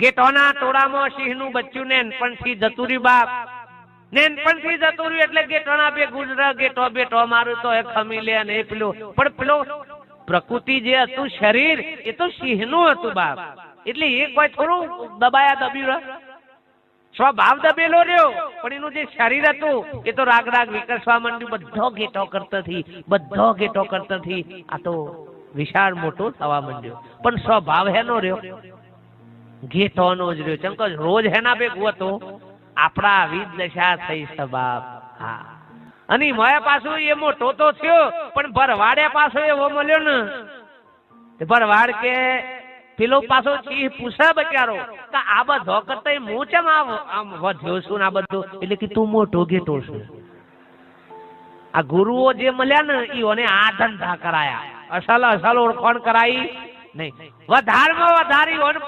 ગેટોના ટોળામાં સિંહનું બચ્ચું નેનપણથી જતું રહ્યું બાપ. નેનપણથી જતું એટલે ગેટોના બે ગુજરા, ગેટો બેટો મારું તો એ ખમી લે એ પેલો, પણ પેલો પ્રકૃતિ જે હતું શરીર, એ તો સિંહનું હતું બાપ. એટલે એ કોઈ થોડું દબાયા દબ્યું સ્વભાવ દબેલો રહ્યો, પણ એનું જે શરીર હતું, એ તો રાગ રાગ વિકસવા માંડ્યું. બધો ગેટો કરતોથી, બધો ગેટો કરતોથી આ તો વિશાળ મોટો થવા માંડ્યો. પણ સ્વભાવ હેનો રહ્યો. ગેટોનો જ રહ્યો. ચમ કે રોજ હેના ભેગું હતો, આપણા આવી દશા થઈ સબાબ. હા. અને મય પાછું એ મોટો તો થયો, પણ ભરવાડે પાછો એવો મળ્યો ને. ભરવાડ કે પેલો પાછો ચીહ પૂછે બચારો કે આ બધો કરતા હું ચમ આમ વધ્યો છું ને આ બધું? એટલે કે તું મોટો ઘેટો છું. આ ગુરુઓ જે મળ્યા ને ઈઓને આ ધંધા કરાયા. અસલ અસલ ઓળખાણ કરાઈ નહીં. વધારમાં વધારી ઓન